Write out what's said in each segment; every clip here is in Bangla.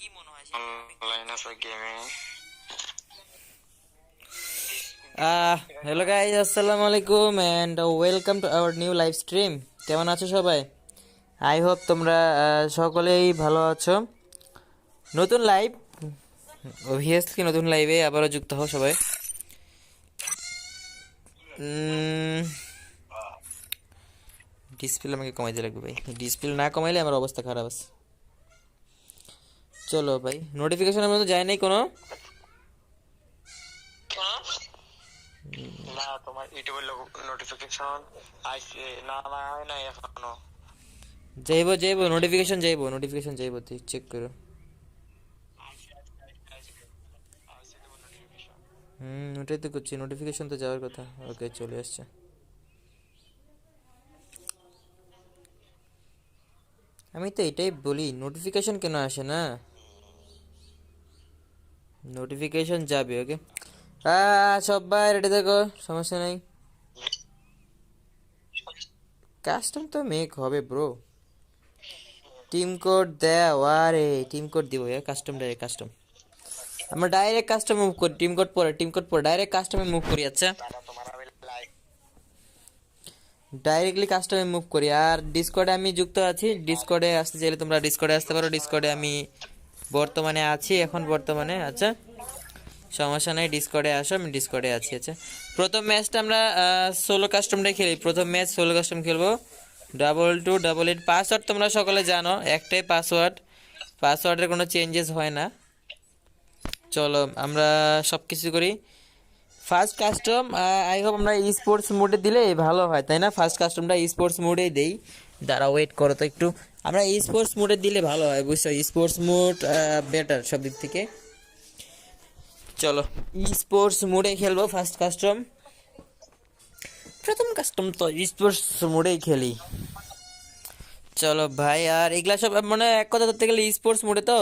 কি মনে হয় অনলাইন আছে গেমে হ্যালো গাইজ আসসালামু আলাইকুম and welcome to our new live stream কেমন আছো সবাই? আই হোপ তোমরা সকলেই ভালো আছো। নতুন লাইভ অবভিয়াসলি নতুন লাইভে আবারও যুক্ত হও সবাই। ডিসপ্লে আমাকে কমাইতে লাগবে ভাই। ডিসপ্লে না কমাইলে আমার অবস্থা খারাপ আছে। চলো ভাই নোটিফিকেশন আমার তো যায় নাই কোনো? না তোমার ইউটিউবের নোটিফিকেশন না না হয় না এখনও। যাইব যাইব নোটিফিকেশন যাইব নোটিফিকেশন যাইব তুই চেক করো। হুম ওটাই তো করছি নোটিফিকেশন তো যাওয়ার কথা। ওকে চলে আসছে। আমি তো এটাই বলি নোটিফিকেশন কেন আসে না? নোটিফিকেশন যাবে ওকে সবাই রেডি দেখো সমস্যা নাই। কাস্টম তো মেক হবে ব্রো টিম কোড দেও আরে টিম কোড দিব কাস্টম ডাইরেক্ট কাস্টম আমরা ডাইরেক্ট কাস্টম মুভ করি টিম কোড পরে টিম কোড পরে ডাইরেক্ট কাস্টমে মুভ করি আচ্ছা? ডাইরেক্টলি কাস্টমে মুভ করি, আর ডিসকর্ডে আমি যুক্ত আছি ডিসকর্ডে আসতে চাইলে তোমরা ডিসকর্ডে আসতে পারো ডিসকর্ডে আমি বর্তমানে আছি, এখন বর্তমানে আচ্ছা। সমস্যা নেই ডিসকর্ডে আসো, আমি ডিসকর্ডে আছি আচ্ছা। প্রথম ম্যাচটা আমরা ষোলো কাস্টমটাই খেলি। প্রথম ম্যাচ ষোলো কাস্টম খেলব। Double two double eight password তোমরা সকলে জানো, একটাই পাসওয়ার্ড পাসওয়ার্ডের কোনো চেঞ্জেস হয় না। চলো, আমরা সব কিছু করি ফার্স্ট কাস্টম আই হোপ আমরা স্পোর্টস মোডে দিলে ভালো হয়, তাই না? ফার্স্ট কাস্টমটা স্পোর্টস মোডেই দেই। দাঁড়া ওয়েট করো তো একটু। আমরা স্পোর্টস মোডে দিলে ভালো হয়, বুঝছ? স্পোর্টস মোড বেটার সব দিক থেকে। চলো স্পোর্টস মোডে খেলব ফার্স্ট কাস্টম প্রথম কাস্টম তো স্পোর্টস মোডেই খেলি। চলো ভাই, আর এগুলা সব মানে এক কথা ধরতে গেলে স্পোর্টস মোডে তো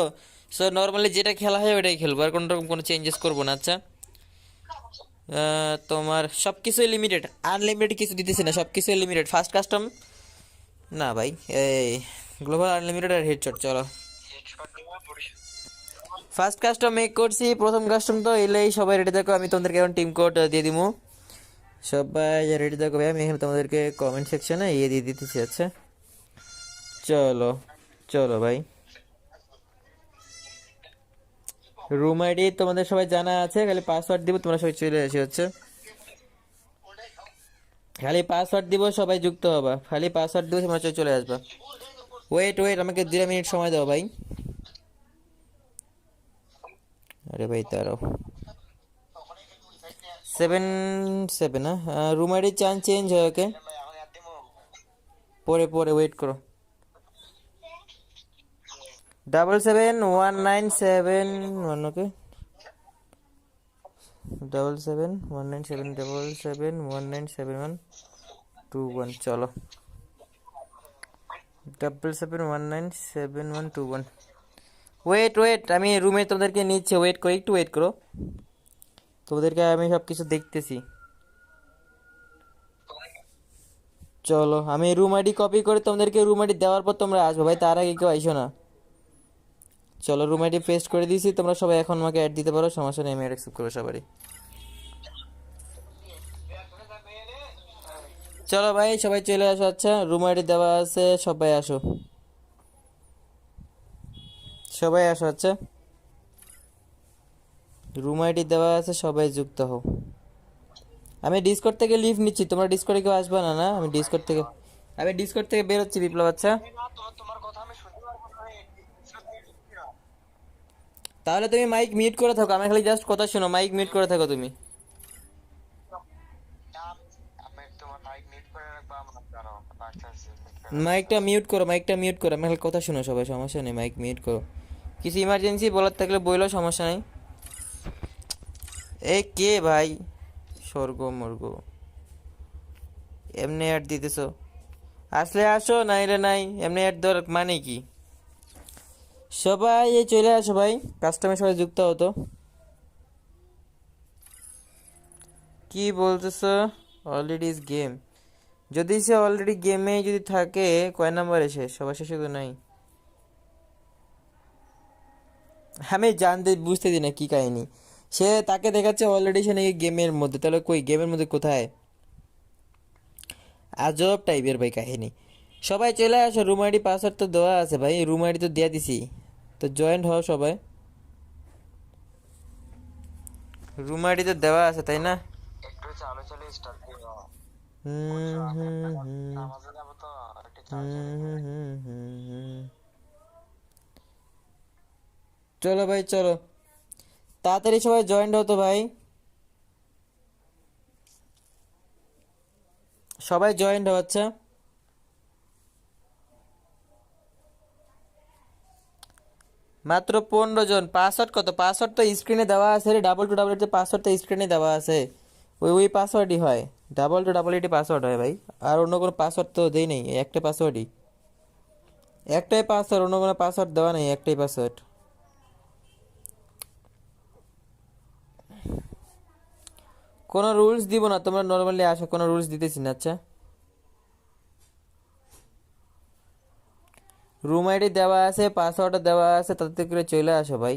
সো নর্মালি যেটা খেলা হয় ওটাই খেলব, আর কোনো রকম কোনো চেঞ্জেস করব না আচ্ছা। তোমার সব কিছুই লিমিটেড আনলিমিটেড কিছু দিতেছি না সব কিছুই লিমিটেড ফার্স্ট কাস্টম না ভাই, এই গ্লোবাল আনলিমিটেড আর হেডশট চলো। ফার্স্ট কাস্টম মেক করছি প্রথম কাস্টম তো এলেই সবাই রেডি থাকো আমি তোমাদেরকে এখন টিম কোড দিয়ে দিবো সবাই রেডি থাকো ভাই আমি এখানে তোমাদেরকে কমেন্ট সেকশনে ইয়ে দিয়ে দিতেছি আচ্ছা? চলো চলো ভাই। রুম আইডি তোমাদের সবাই জানা আছে খালি পাসওয়ার্ড দিব তোমরা সবাই চলে আসি হচ্ছে খালি পাসওয়ার্ড দিব সবাই যুক্ত হবা। খালি পাসওয়ার্ড দিব তোমরা চলে আসবা। ওয়েট ওয়েট আমাকে দুই মিনিট সময় দাও ভাই। আরে ভাই তারাও সেভেন সেভেন হ্যাঁ রুম আইডি চান চেঞ্জ হয় ওকে পরে পরে ওয়েট করো। Double seven one nine seven one okay double seven one nine seven double seven one nine seven one two one চলো। Double seven one nine seven one two one wait wait আমি রুমে তোমাদেরকে নিচ্ছি ওয়েট করো, একটু ওয়েট করো। তোমাদেরকে আমি সব কিছু দেখতেছি। চলো, আমি রুম আইডি কপি করে তোমাদেরকে রুম আইডি দেওয়ার পর তোমরা আসব। ভাই, তার আগে কেউ আইসো না। চলো রুম আইডি পেস্ট করে দিয়েছি, তোমরা সবাই এখন আমাকে অ্যাড দিতে পারো, সমস্যা নেই, আমি অ্যাড অ্যাকসেপ্ট করব সবারই। চলো ভাই, সবাই চলে আসো। আচ্ছা রুম আইডি দেওয়া আছে, সবাই আসো। সবাই আসো আচ্ছা। রুম আইডি দেওয়া আছে, সবাই যুক্ত হও। আমি ডিসকর্ড থেকে লিভ নিচ্ছি, তোমরা ডিসকর্ডে কেউ আসবে না না? আমি ডিসকর্ড থেকে আমি ডিসকর্ড থেকে বেরোচ্ছি বিপ্লব আচ্ছা। তাহলে তুমি মাইক মিউট করে থাকো, আমি খালি জাস্ট কথা শোনো মাইক মিউট করে থাকো তুমি আমি তোমার লাইক মিট করে রাখব আমার জানো বাচ্চা মাইকটা মিউট করো মাইকটা মিউট করো। আমি কথা শোনো সবাই, সমস্যা নেই মাইক মিউট করো। কিছু ইমার্জেন্সি বলার থাকলে বইলো, সমস্যা নেই। এ কে ভাই? স্বর্গ, মর্গ। এমনি অ্যাড দিতেছো। আসলে আসো, নাইলে নাই, এমনি অ্যাড দেওয়ার মানে কি? সবাই চলে আসো ভাই কাস্টমার সবাই যুক্ত হতো কি বলতেছো? অলরেডি ইজ গেম যদি সে অলরেডি গেমে যদি থাকে, কয় নাম্বারে শেষ সবার শেষে তো নাই। আমি জানতে বুঝতেছি না কি কাহিনি। সে তাকে দেখাচ্ছে অলরেডি সে নাকি গেমের মধ্যে। তাহলে কই গেমের মধ্যে কোথায়? আজব টাইপের ভাই কাহিনী। সবাই চলে আসো রুম আইডি পাসওয়ার্ড তো দেওয়া আছে ভাই। রুম আইডি তো দিয়ে দিছি। তো জয়েন্ট হও সবাই। রুম আইডি তো দেওয়া আছে, তাই না চালু চালু স্টার্ট দিও হুম হুম হুম নামাজে যাব তো একটু চালু ভাই চলো তাড়াতাড়ি সবাই জয়েন্ট হতো ভাই সবাই জয়েন্ট হচ্ছে মাত্র পনেরো জন পাসওয়ার্ড কত পাসওয়ার্ড তো স্ক্রিনে দেওয়া আছে ডাবল টু ডাবল পাসওয়ার্ড তো স্ক্রিনে দেওয়া আছে ওই ওই পাসওয়ার্ডই হয় ডাবল টু ডাবল এইটে পাসওয়ার্ড হয় ভাই। আর অন্য কোনো পাসওয়ার্ড তো দেই নেই, এই একটা পাসওয়ার্ডই একটাই পাসওয়ার্ড অন্য কোনো পাসওয়ার্ড দেওয়া নেই, একটাই পাসওয়ার্ড কোনো রুলস দিব না, তোমরা নর্মালি আসো, কোনো রুলস দিতেছি না আচ্ছা। রুম আইডি দেওয়া আছে পাসওয়ার্ডও দেওয়া আছে, তাতে করে চলে আসো ভাই।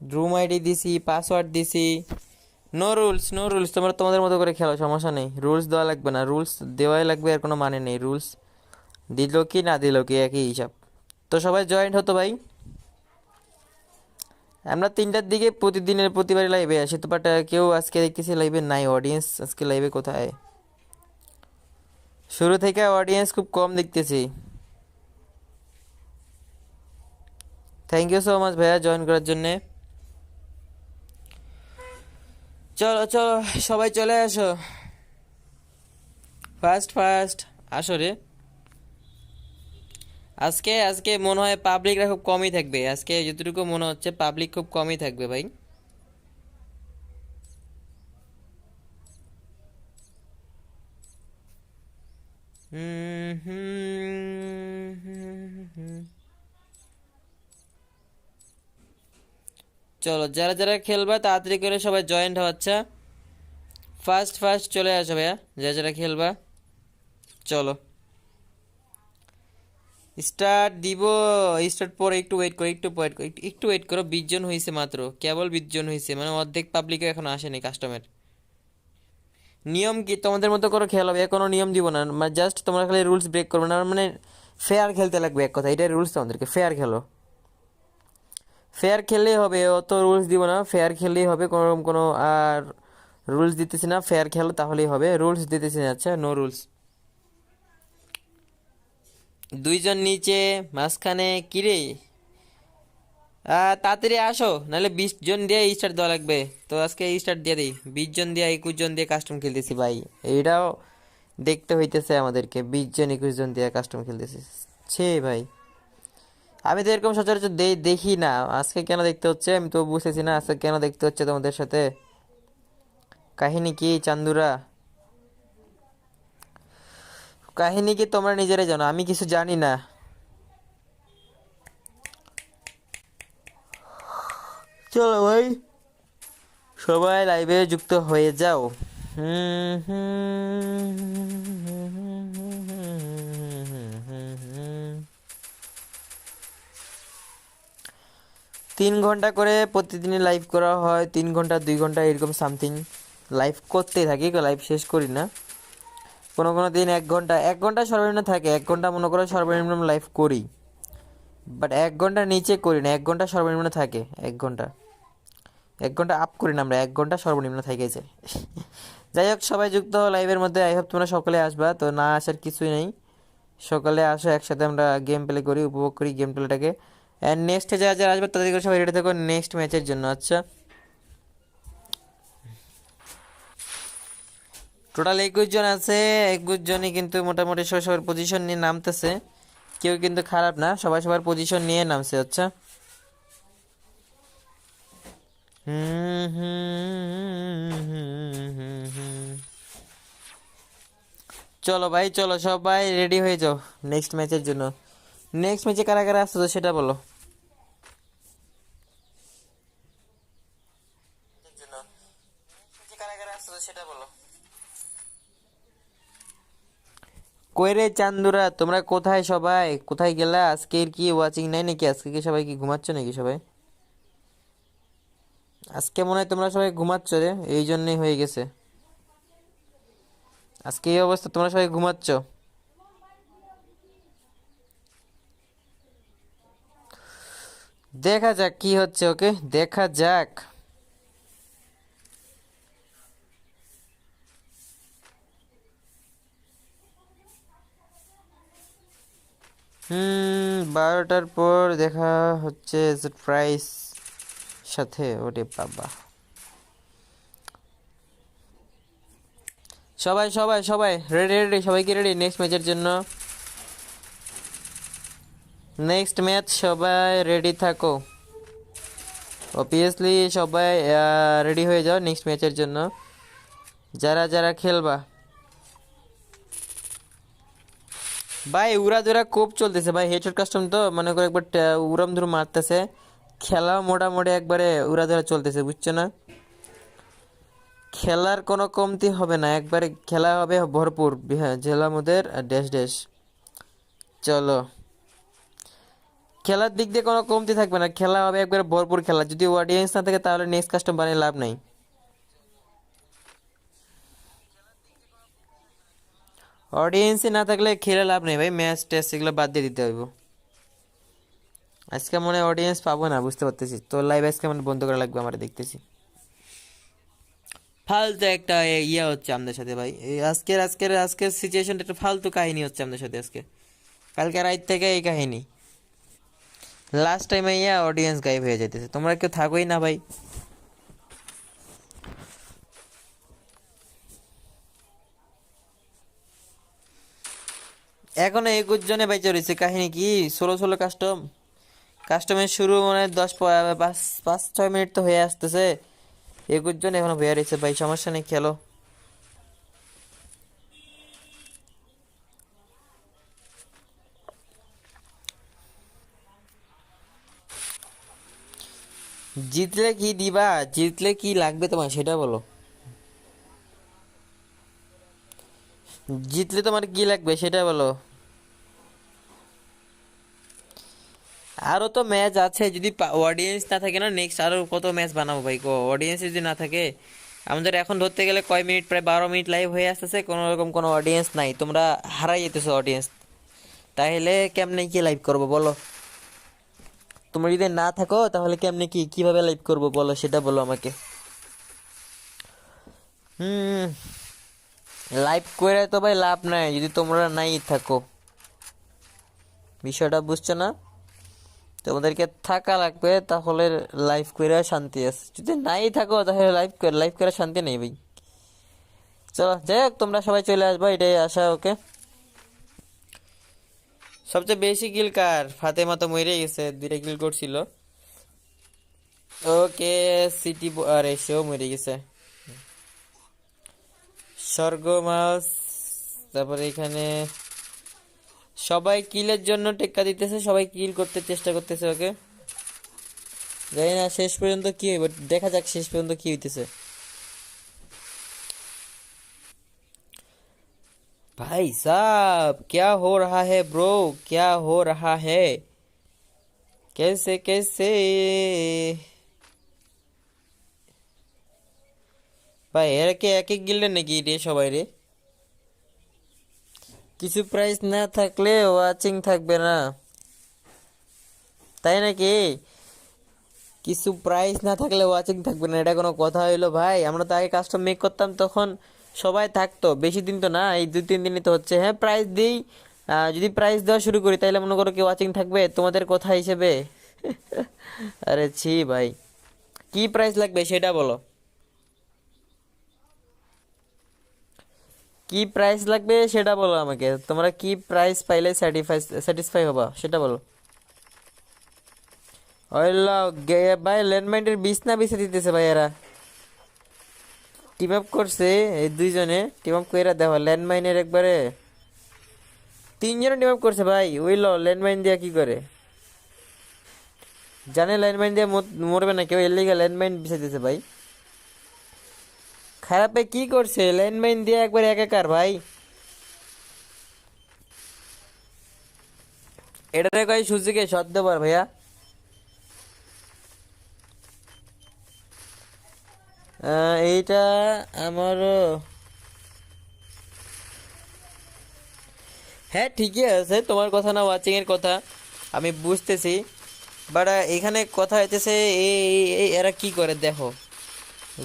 রুম আইডি দিছি পাসওয়ার্ড দিছি। নো রুলস নো রুলস তোমরা তোমাদের মতো করে খেলো, সমস্যা নেই। রুলস দেওয়া লাগবে না। রুলস দেওয়াই লাগবে, আর কোনো মানে নেই। রুলস দিল কি, না দিল কি, একই হিসাব। তো সবাই জয়েন্ট হতো ভাই। আমরা তিনটার দিকে প্রতিদিনের প্রতিবারই লাইভে আসি, তো বাট কেউ আজকে দেখতেছি লাইভে নাই। অডিয়েন্স আজকে লাইভে কোথায়? শুরু থেকে অডিয়েন্স খুব কম দেখতেছি। থ্যাংক ইউ সো মাচ ভাইয়া জয়েন করার জন্যে। চলো চলো, সবাই চলে আসো। ফার্স্ট ফার্স্ট আসো রে। আজকে আজকে মনে হয় পাবলিকরা খুব কমই থাকবে। আজকে যতটুকু মনে হচ্ছে পাবলিক খুব কমই থাকবে ভাই। হুম হুম হুম হুম। চলো, যারা যারা খেলবা তাড়াতাড়ি করে সবাই জয়েন্ট হচ্ছে ফার্স্ট ফার্স্ট চলে আসো ভাইয়া, যারা যারা খেলবা। চলো। স্টার্ট দিব স্টার্ট পরে একটু ওয়েট করো, একটু ওয়েট করো, একটু- ওয়েট করো, বিশ জন হয়েছে মাত্র, কেবল বিশ জন হয়েছে মানে অর্ধেক পাবলিকে এখন আসেনি কাস্টমার নিয়ম কি, তোমাদের মতো করে খেলা হবে, কোনো নিয়ম দিব না মানে জাস্ট তোমরা খালি রুলস ব্রেক করবে না মানে ফেয়ার খেলতে লাগবে এক কথা এটাই রুলস তোমাদেরকে ফেয়ার খেলো। ফেয়ার খেললেই হবে, অত রুলস দিব না। ফেয়ার খেললেই হবে, কোনো রকম কোনো, আর রুলস দিতেছি না। ফেয়ার খেলো, তাহলেই হবে। রুলস দিতেছি না আচ্ছা নো রুলস দুইজন নিচে, মাঝখানে কিরে তাড়াতাড়ি আসো, নাহলে বিশ জন দিয়ে স্টার্ট দেওয়া লাগবে। তো আজকে স্টার্ট দিয়ে দিই। বিশ জন দিয়ে, একুশ জন দিয়ে কাস্টম খেলতেছি ভাই। এইটাও দেখতে হইতেছে আমাদেরকে, বিশ জন, একুশ জন দিয়ে কাস্টম খেলতেছি। ছে ভাই। আমি তো এরকম সচরাচর দেখি না। আজকে কেন দেখতে হচ্ছে আমি তো বুঝতেছি না, আজকে কেন দেখতে হচ্ছে তোমাদের সাথে? কাহিনী কি, চান্দুরা? কাহিনী কি তোমরা নিজেরাই জানো, আমি কিছু জানি না। চলো ভাই, সবাই লাইভে যুক্ত হয়ে যাও। হুম হুম। তিন ঘণ্টা করে প্রতিদিনই লাইভ করা হয়, তিন ঘণ্টা, দুই ঘণ্টা, এরকম সামথিং লাইভ করতেই থাকি লাইভ শেষ করি না। কোনো কোনো দিন এক ঘণ্টা এক ঘণ্টা সর্বনিম্ন থাকে, এক ঘণ্টা মনে করো সর্বনিম্ন লাইভ করি। বাট এক ঘণ্টা নিচে করি না, এক ঘণ্টা সর্বনিম্ন থাকে, এক ঘণ্টা। এক ঘণ্টা আপ করি না আমরা, এক ঘণ্টা সর্বনিম্ন থেকে যায় যাই হোক, সবাই যুক্ত হও লাইভের মধ্যে আই হোপ তোমরা সকালে আসবা, তো না আসার কিছুই নেই। সকালে আসো, একসাথে আমরা গেম প্লে করি, উপভোগ করি গেম প্লেটাকে অ্যান্ড নেক্সটে যারা যারা আসবে তাদেরকে সবাই রেডি থাকো নেক্সট ম্যাচের জন্য। আচ্ছা। টোটাল একুশ জন আছে। একুশ জনই কিন্তু মোটামুটি সবাই সবার পজিশন নিয়ে নামতেছে। কেউ কিন্তু খারাপ না, সবাই সবার পজিশন নিয়ে নামছে আচ্ছা। চলো ভাই, চলো সবাই রেডি হয়ে যাও নেক্সট ম্যাচের জন্য। নেক্সট ম্যাচে কারা কারা আসছো সেটা বলো সেটা বলো। কই রে চান্দুরা, তোমরা কোথায় সবাই? কোথায় গেলা? আজকের কি ওয়াচিং নাই নাকি? আজকে কি সবাই কি ঘুমাচ্ছ নাকি সবাই? আজকে মনে হয় তোমরা সবাই ঘুমাচ্ছ রে, এই জন্যই হয়ে গেছে। আজকে এই অবস্থা, তোমরা সবাই ঘুমাচ্ছ? দেখা যাক কি হচ্ছে, ওকে? দেখা যাক। হুম, বারোটার পর দেখা হচ্ছে প্রাইস সাথে, ওরে বাবা। সবাই সবাই সবাই রেডি রেডি সবাই কি রেডি নেক্সট ম্যাচের জন্য। নেক্সট ম্যাচ সবাই রেডি থাকো। অবভিয়াসলি সবাই রেডি হয়ে যাও নেক্সট ম্যাচের জন্য। যারা যারা খেলবা। ভাই উড়া দুরা কোপ চলতেছে। ভাই হেডশট কাস্টম তো, মনে করে একবার উড়াম ধুরু মারতেছে। খেলা মোটামুটি একবারে উড়া ধরা চলতেছে, বুঝছ না? খেলার কোনো কমতি হবে না। একবারে খেলা হবে ভরপুর। হ্যাঁ জেলা মোদের ড্যাশ ড্যাশ চলো। খেলার দিক দিয়ে কোনো কমতি থাকবে না। খেলা হবে একবারে ভরপুর খেলা। যদি অডিয়েন্স না থাকে, তাহলে নেক্সট কাস্টম বানিয়ে লাভ নাই। অডিয়েন্সই না থাকলে খেলে লাভ নেই ভাই। ম্যাচ টেস্ট এগুলো বাদ দিয়ে দিতে হইব। আজকে মনে অডিয়েন্স পাবো না, বুঝতে পারতেছি। তো লাইভ আজকে মানে বন্ধ করা লাগবে আমার, দেখতেছি। ফালতু একটা ইয়ে হচ্ছে আমাদের সাথে ভাই। আজকের আজকের আজকের সিচুয়েশনটা একটা ফালতু কাহিনী হচ্ছে আমাদের সাথে আজকে। কালকে রাত থেকে এই কাহিনী। লাস্ট টাইমে ইয়া অডিয়েন্স গায়েব হয়ে যেতেছে তোমরা কেউ থাকোই না ভাই। এখনও একুশ জনে বাইচে রয়েছে। কাহিনী কি? ষোলো ষোলো কাস্টম কাস্টমের শুরু মানে দশ পাঁচ পাঁচ, ছয় মিনিট তো হয়ে আসতেছে। একুশ জন এখনও হয়ে রয়েছে ভাই, সমস্যা নেই, খেলো। জিতলে কি দিবা? জিতলে কি লাগবে তোমার সেটা বলো। জিতলে তোমার কি লাগবে? সেটা বলো। আরও তো ম্যাচ আছে, যদি অডিয়েন্স না থাকে না নেক্সট আরও কত ম্যাচ বানাবো ভাই? কো অডিয়েন্স যদি না থাকে, আমাদের এখন ধরতে গেলে কয় মিনিট প্রায় বারো মিনিট লাইভ হয়ে আসতেছে, কোনো রকম কোনো অডিয়েন্স নাই। তোমরা হারাই যেতেছো অডিয়েন্স তাহলে কেমনে কি লাইভ করব? বলো। তোমরা যদি না থাকো, তাহলে কেমনে কি, কীভাবে লাইভ করব বলো, সেটা বলো আমাকে। হুম লাইভ করে তো ভাই লাভ নাই, যদি তোমরা নাই থাকো। বিষয়টা বুঝছ না? তোমাদেরকে থাকা লাগবে, তাহলে লাইভ করে শান্তি আছে। যদি নাই থাকো, তাহলে লাইভ লাইভ করে শান্তি নেই ভাই। চলো, যাই হোক, তোমরা সবাই চলে আসবা, এটাই আশা, ওকে? সবচেয়ে বেশি কিল কার? ফাতেমা তো মরে গেছে, দুইটা কিল করছিল। ওকে, সিটি আরে, সেও মরে গেছে। স্বর্গ মাস তারপরে এখানে সবাই কিলের জন্য টেক্কা দিতেছে, সবাই কিল করতে চেষ্টা করতেছে ওকে। জানি না, শেষ পর্যন্ত কি হইব, দেখা যাক শেষ পর্যন্ত কি হইতেছে। भाई साहब क्या हो रहा है ब्रो क्या हो रहा है कैसे कैसे ভাই এরা কি এক এক গিল্ডে নাকি রে সবাই রে কিছু প্রাইস না থাকলে ওয়াচিং থাকবে না তাই নাকি কিছু প্রাইস না থাকলে ওয়াচিং থাকবে না এটা কোনো কথা হইলো ভাই আমরা তো আগে কাস্টম মেক করতাম তখন সবাই থাকতো, বেশি দিন তো না, এই দুই, তিন দিনই তো হচ্ছে। হ্যাঁ প্রাইস দিই। যদি প্রাইস দেওয়া শুরু করি তাহলে মনে করো কি ওয়াচিং থাকবে, তোমাদের কথা হিসেবে। আরে ছি ভাই, কি প্রাইস লাগবে সেটা বলো। কি প্রাইস লাগবে সেটা বলো আমাকে, তোমরা কি প্রাইস পাইলে স্যাটিসফাই স্যাটিসফাই হবা, সেটা বলো। ওইলা ভাই ল্যান্ডমাইন্ডের বিষ না বিছে দিতেছে ভাই এরা। টিম আপ করছে, এই দুইজনে টিম আপ কইরা দেখো ল্যান্ডমাইনের একবারে তিনজনে টিম আপ করছে ভাই, ওই ল ল্যান্ডমাইন দিয়ে কি করে? জানে ল্যান্ডমাইন দিয়ে মরবে না, কেউ এলিগে ল্যান্ড মাইন বিছাই দিতেছে ভাই। খারাপে কি করছে? ল্যান্ডমাইন দিয়ে একবার একাকার ভাই। এটারে কয় সুজিকে সদ্যবার ভাইয়া। এইটা আমারও। হ্যাঁ ঠিকই আছে, তোমার কথা না ওয়াচিং এর কথা। আমি বুঝতেছি। বাট এখানে কথা হইতেছে, এই এরা কি করে, দেখো।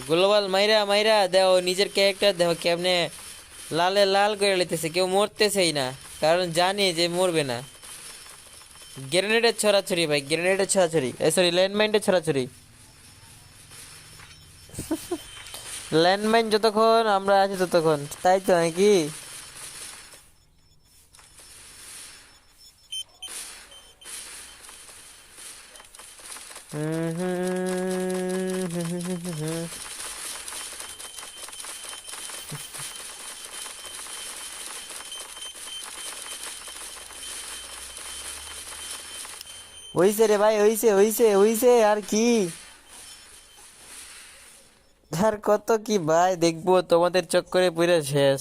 গ্লোবাল মাইরা মাইরা, দেখো, নিজের ক্যারেক্টার দেখো, কেমনে লালে লাল করে লিতেছে কেউ মরতেছেই না, কারণ জানি যে মরবে না। গ্রেনেডের ছড়াছড়ি, ভাই গ্রেনেডের ছড়াছড়ি। সরি ল্যান্ডমাইনের ছড়াছড়ি। ল্যান্ডমাইন যতক্ষণ, আমরা আছি ততক্ষণ তাই তো নাকি। হইছে রে ভাই, হইছে হইছে হইছে, আর কি আর কত কি ভাই? দেখব, তোমাদের চক্করে পুরো শেষ।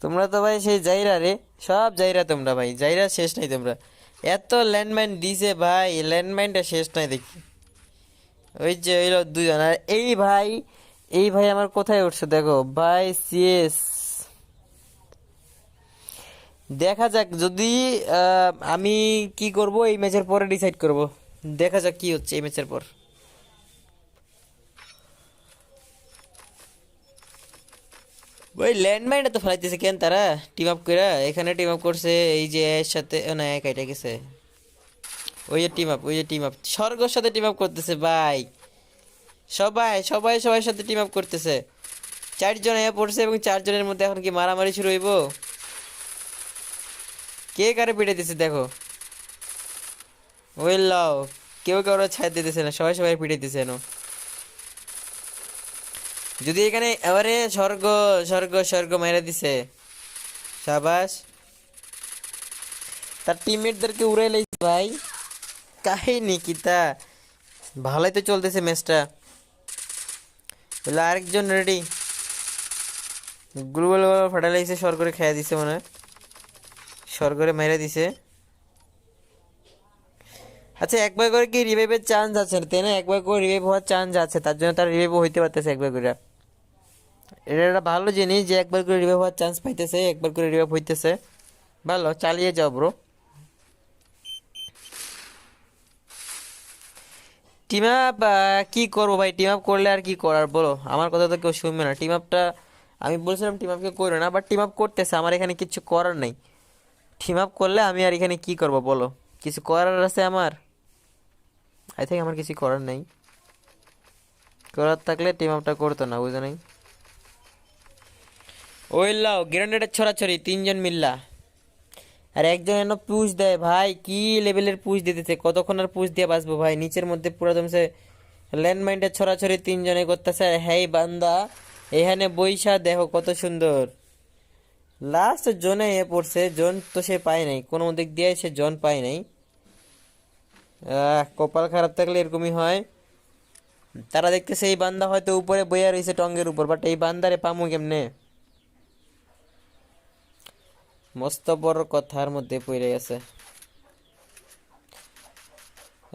তোমরা তো ভাই সেই জাইরা রে, সব জাইরা তোমরা ভাই, জাইরা শেষ নাই তোমরা। এত ল্যান্ডমাইন দিছে ভাই, ল্যান্ডমাইনটা শেষ নাই দেখি। ওই যে হইল দুজন আর এই ভাই এই ভাই আমার কোথায় উঠছে দেখো? ভাই সিএস দেখা যাক, যদি আমি কি করব, এই ম্যাচের পরে ডিসাইড করব। দেখা যাক কি হচ্ছে এই ম্যাচের পর। ওই ল্যান্ডমাইনটা তো ফেলাইতেছে, কেন তারা? টিম আপ করে এখানে টিম আপ করছে, এই যে এর সাথে না এক এটা গেছে। ওই যে টিম আপ ওই যে টিম আপ স্বর্গর সাথে টিম আপ করতেছে, ভাই। সবাই সবাই সবার সাথে টিম আপ করতেছে। চারজন এ পড়ছে এবং চারজনের মধ্যে এখন কি মারামারি শুরু হইব? কে কারে পিটাইতেছে দেখো। ওই লাও, কেউ কারও ছাড় দিতেছে না, সবাই সবাই পিটাইতেছে না যদি এখানে এবারে স্বর্গ স্বর্গ স্বর্গ মেরে দিছে, সাবাস। তার টিমমেটদেরকে উড়াই লাইছে ভাই। কাহিনী কিতা ভালোই তো চলতেছে ম্যাচটা বলে আরেকজন রেডি গ্লুবাল ফাটা লাগছে স্বর্গরে খেয়া দিছে মনে হয়। স্বর্গরে মেরে দিছে। আচ্ছা একবার করে কি রিভাইভের চান্স আছে? তাই না? একবার করে রিভাইভ হওয়ার চান্স আছে। তার জন্য তার রিভাইভ হইতে পারতেছে একবার করে। এটা একটা ভালো জিনিস যে একবার করে রিভাইভ হওয়ার চান্স পাইতেছে, একবার করে রিভাইভ হইতেছে। ভালো, চালিয়ে যাও ব্রো টিম আপ কি করব ভাই? টিম আপ করলে আর কি করার? বলো, আমার কথা তো কেউ শুনবে না। টিম আপটা আমি বলছিলাম টিম আপকে করো না বাট টিম আপ করতেছে, আমার এখানে কিছু করার নেই। টিম আপ করলে আমি আর এখানে কি করব, বলো? কিছু করার আছে আমার? আই থিঙ্ক আমার কিছু করার নেই। করার থাকলে টিম আপটা করতো না, বুঝো নাই? ওই লাও গ্রেনেডের ছড়াছড়ি, তিনজন মিল্লা। আর একজন এনে পুশ দেয়, ভাই, কি লেভেলের পুশ দিতেছে? কতক্ষণ আর পুশ দিয়ে বাঁচবো, ভাই? নিচের মধ্যে পুরো তোমার ল্যান্ডমাইনটা ছড়াছড়ি তিনজনে করতেছে। হ্যাঁ বান্দা, এখানে বৈশা দেখো কত সুন্দর। লাস্ট জোনে এ পড়ছে, জোন তো সে পায় নাই। কোনো দিক দিয়ে সে জোন পায় নাই। কপাল খারাপ থাকলে এরকমই হয়। তারা দেখতেছে এই বান্দা হয়তো উপরে বইয়া রয়েছে টঙ্গের উপর বাট এই বান্দারে পামু কেমনে? মস্ত বড় কথার মধ্যে পড়ে গেছে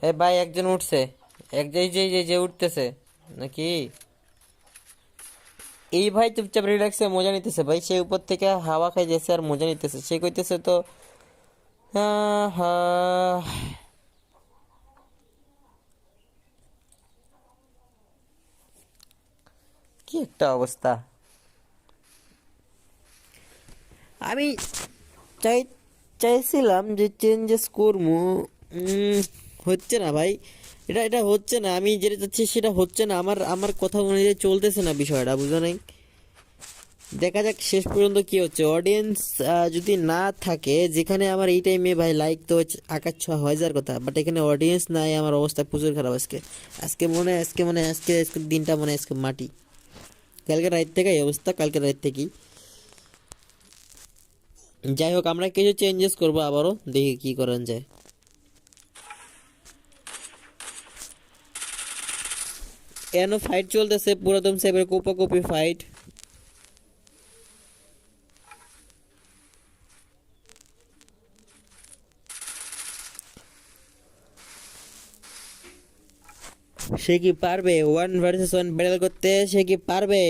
এ ভাই, একজন উঠছে। এক যে যে যে যে উঠতেছে। নাকি? এই ভাই চুপচাপ রিল্যাক্সে মজা নিতেছে ভাই। সে উপর থেকে হাওয়া খাই যাচ্ছে আর মজা নিতেছে। সে কইতেছে তো। কি একটা অবস্থা। আমি চাই, চাইছিলাম যে চেঞ্জেস করব। হচ্ছে না ভাই। এটা এটা হচ্ছে না। আমি যেটা চাচ্ছি সেটা হচ্ছে না। আমার আমার কথা অনুযায়ী চলতেছে না বিষয়টা, বুঝো নাই? দেখা যাক শেষ পর্যন্ত কি হচ্ছে। অডিয়েন্স যদি না থাকে, যেখানে আমার এই টাইমে ভাই লাইক তো আকাশ ছোঁয়া হয়ে যাওয়ার কথা বাট এখানে অডিয়েন্স নাই, আমার অবস্থা প্রচুর খারাপ আজকে। আজকে মনে আজকে মনে আজকে আজকে দিনটা মনে আজকে মাটি। কালকে রাত থেকে এই অবস্থা, কালকে রাত থেকেই। যাই হোক আমরা কিছু চেঞ্জেস করব আবারও। দেখি কি করেন যায়। কেন ফাইট চলতেছে? পুরাতন সাহেবের কোপাকোপি ফাইট সে কি পারবে? ওয়ান ভার্সেস ওয়ান ব্যাটেল করতে সে কি পারবে?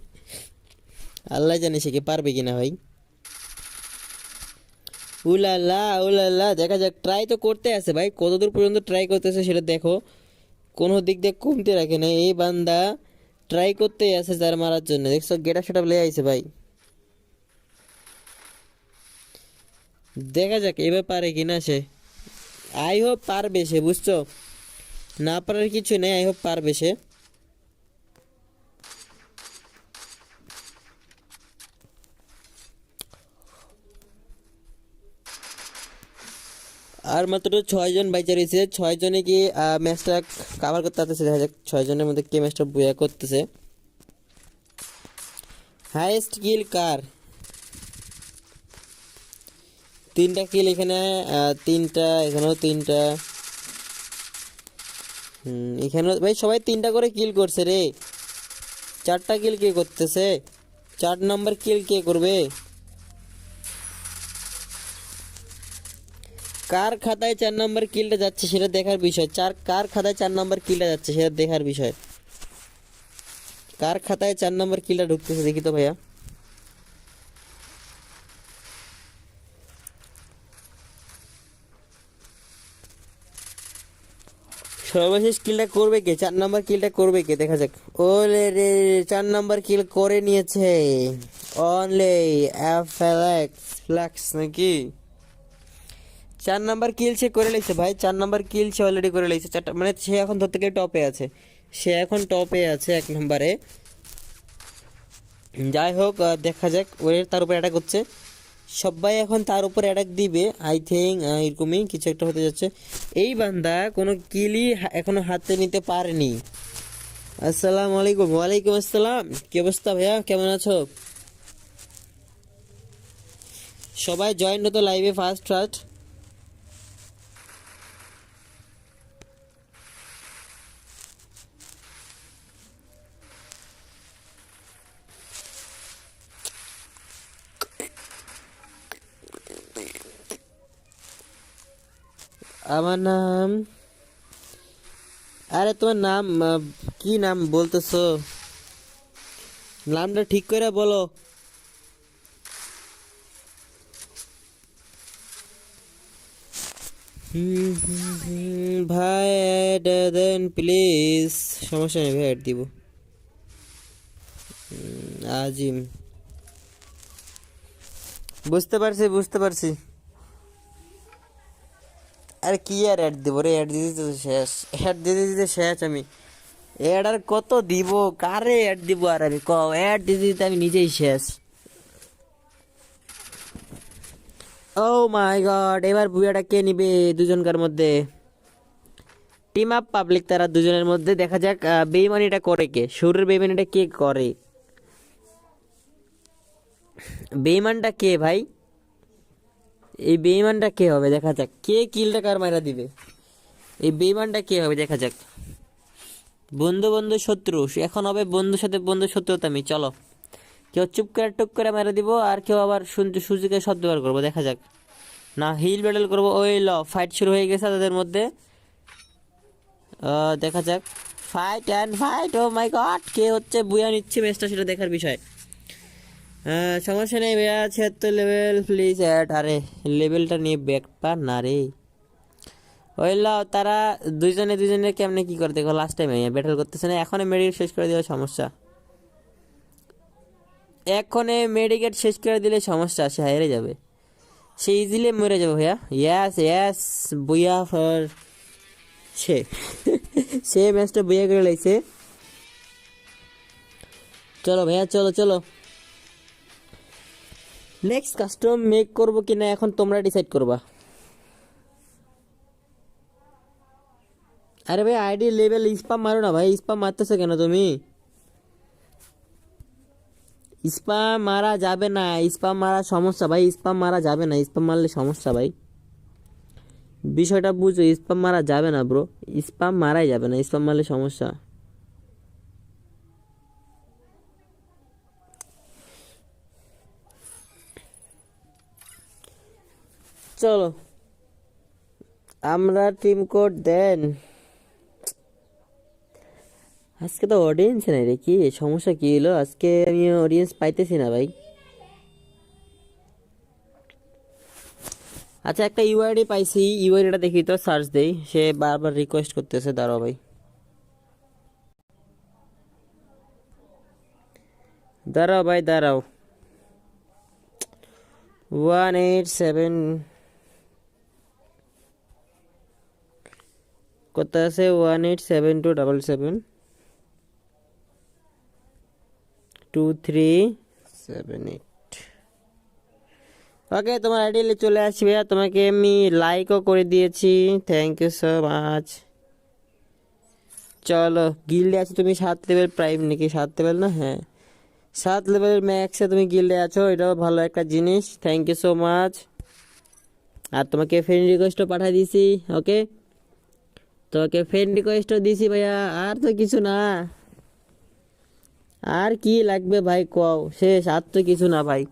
আল্লাহ জানে সে কি পারবে কিনা ভাই। উলালা উলালা, দেখা যাক ট্রাই তো করতে আছে ভাই, কতদূর পর্যন্ত ট্রাই করতেছে সেটা দেখো। কোনো দিক দিয়ে কমতে রাখে না এই বান্দা ট্রাই করতেই আছে যার মারার জন্য। দেখছ গেটা সেটা লে আইছে ভাই। দেখা যাক, এবার পারে কিনা সে। আই হোপ পারবে সে, বুঝছ? না পারার কিছু নেই আই হোপ পারবে সে। আর মাত্র ছয় ছয়জন বাইচা রয়েছে। ছয়জনে কি ম্যাচটা কাভার করতে পারতেছে? দেখা যাক ছয়জনের মধ্যে কে ম্যাচটা বইয়া করতেছে। হাইয়েস্ট কিল কার? তিনটা কিল এখানে তিনটা, এখানেও তিনটা। হুম, এখানেও, ভাই, সবাই তিনটা করে কিল করছে রে। চারটা কিল কে করতেছে? চার নম্বর কিল কে করবে? কার খাতায় চার নম্বর কিলটা যাচ্ছে সেটা দেখার বিষয়। চার, কার খাতায় চার নম্বর কিলটা যাচ্ছে সেটা দেখার বিষয়। কার খাতায় চার নম্বর কিলটা ঢুকতেছে দেখি তো ভাইয়া। সর্বশেষ কিলটা করবে কে? চার নম্বর কিলটা করবে কে? দেখা যাক। ওলে রে, চার নম্বর কিল করে নিয়েছে। অনলি অ্যাফ্লাক্স ফ্লাক্স নাকি? চার নাম্বার কিল সে করে লেগেছে ভাই, চার নাম্বার কিল সে অলরেডি করে লেগেছে চারটা মানে সে এখন ধরতে গেলে টপে আছে। সে এখন টপে আছে এক নম্বরে। যাই হোক দেখা যাক, ওর তার উপর অ্যাটাক হচ্ছে। সবাই এখন তার উপর অ্যাটাক দিবে। আই থিঙ্ক এরকমই কিছু একটা হতে যাচ্ছে। এই বান্দা কোনো কিলই এখনও হাতে নিতে পারেনি। আসসালামু আলাইকুম। ওয়ালাইকুম আসসালাম। কি অবস্থা ভাইয়া? কেমন আছো? সবাই জয়েন হতো লাইভে ফার্স্ট ফার্স্ট আমার নাম, আরে তোমার নাম কি নাম বলতেছো? নামটা ঠিক করে বলো। ভাই দেন প্লিজ সমস্যা নেই, ভাই অ্যাড দিব। আজিম। বুঝতে পারছি বুঝতে পারছি। আরে কি আর অ্যাড দিব রে? অ্যাড দিতে তো শেষ। অ্যাড দিতে দিতে শেষ আমি। অ্যাড আর কত দিব? কারে অ্যাড দিব আর আমি? ক অ্যাড দিতে দিতে আমি নিজেই শেষ। ও মাই গড এবার বুয়াটা কে নিবে দুজনকার মধ্যে? টিম আপ পাবলিক তারা দুজনের মধ্যে। দেখা যাক বেইমানিটা করে কে? সুরের বেইমানিটা কে করে? বেইমানটা কে ভাই? এই বেইমানটা কে হবে? দেখা যাক। কে কিলটা কার মারা দিবে? এই বেইমানটা কে হবে? দেখা যাক। বন্ধু বন্ধু, শত্রু। এখন হবে বন্ধুর সাথে বন্ধু শত্রুতামি। চলো। কেউ চুপ করে টুক করে মেরে দিব, আর কেউ আবার শুনতে সুযোগে সদ্ব্যবহার করব। দেখা যাক। না হিল ব্যাটেল করব। ওই ল ফাইট শুরু হয়ে গেছে তাদের মধ্যে। দেখা যাক। Fight and fight oh my god কে হচ্ছে বুয়া নিচ্ছে ম্যাচটা সেটা দেখার বিষয়। সমস্যা নেই ভাইয়া ছিয়াত্তর লেভেল প্লিজ অ্যাড আরে লেভেলটা নিয়ে ব্যাক পা না রে। ওই লাও তারা দুইজনে দুইজনে কেমনে কি করে দেখো লাস্ট টাইমে ব্যাটেল করতেছে না, এখনই মেডিকেট শেষ করে দেওয়া সমস্যা। এখনে মেডিকেট শেষ করে দিলে সমস্যা, সে হেরে যাবে। সে ইজিলি মরে যাবে ভাইয়া। ইয়াস ইয়াস বুয়া ফর সে। সে ম্যাচটা বুয়া করে লাগছে চলো ভাইয়া, চলো চলো। নেক্সট কাস্টম মেক করব কিনা এখন তোমরা ডিসাইড করবা। আরে ভাই আইডি লেভেল স্পাম মারো না ভাই স্পাম মারতেছো কেন তুমি? স্পাম মারা যাবে না স্পাম মারা সমস্যা ভাই স্পাম মারা যাবে না স্পাম মারলে সমস্যা ভাই। বিষয়টা বুঝো স্পাম মারা যাবে না ব্রো স্পাম মারাই যাবে না স্পাম মারলে সমস্যা। চলো। আমরা টিম কোড দেন। আজকে তো অডিয়েন্স নাই রে, কি সমস্যা কি হলো? আজকে আমি অডিয়েন্স পাইতেছি না ভাই। আচ্ছা একটা ইউআইডি পাইছি। ইউআইডিটা দেখি তো সার্চ দেই। সে বারবার রিকোয়েস্ট করতেছে, দাঁড়াও ভাই। দাঁড়াও ভাই, দাঁড়াও। ওয়ান এইট সেভেন কত আছে? One eight seven two double seven two three seven eight okay তোমার আইডি চলে আসবে তোমাকে আমি লাইকও করে দিয়েছি। থ্যাংক ইউ সো মাচ চলো গিল্ডে আছো তুমি সাত লেভেল প্রাইম নাকি? সাত লেভেল না? হ্যাঁ। সাত লেভেল ম্যাক্সে তুমি গিল্ডে আছো। এটাও ভালো একটা জিনিস। থ্যাংক ইউ সো মাচ আর তোমাকে ফ্রেন্ড রিকোয়েস্টও পাঠিয়ে দিয়েছি। ওকে তোমাকে ফ্রেন্ড রিকোয়েস্টও দিয়েছি ভাইয়া, আর তো কিছু না। আর কি লাগবে ভাই কও, শেষ, আর তো কিছু না ভাই।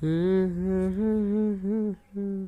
হুম হুম হুম।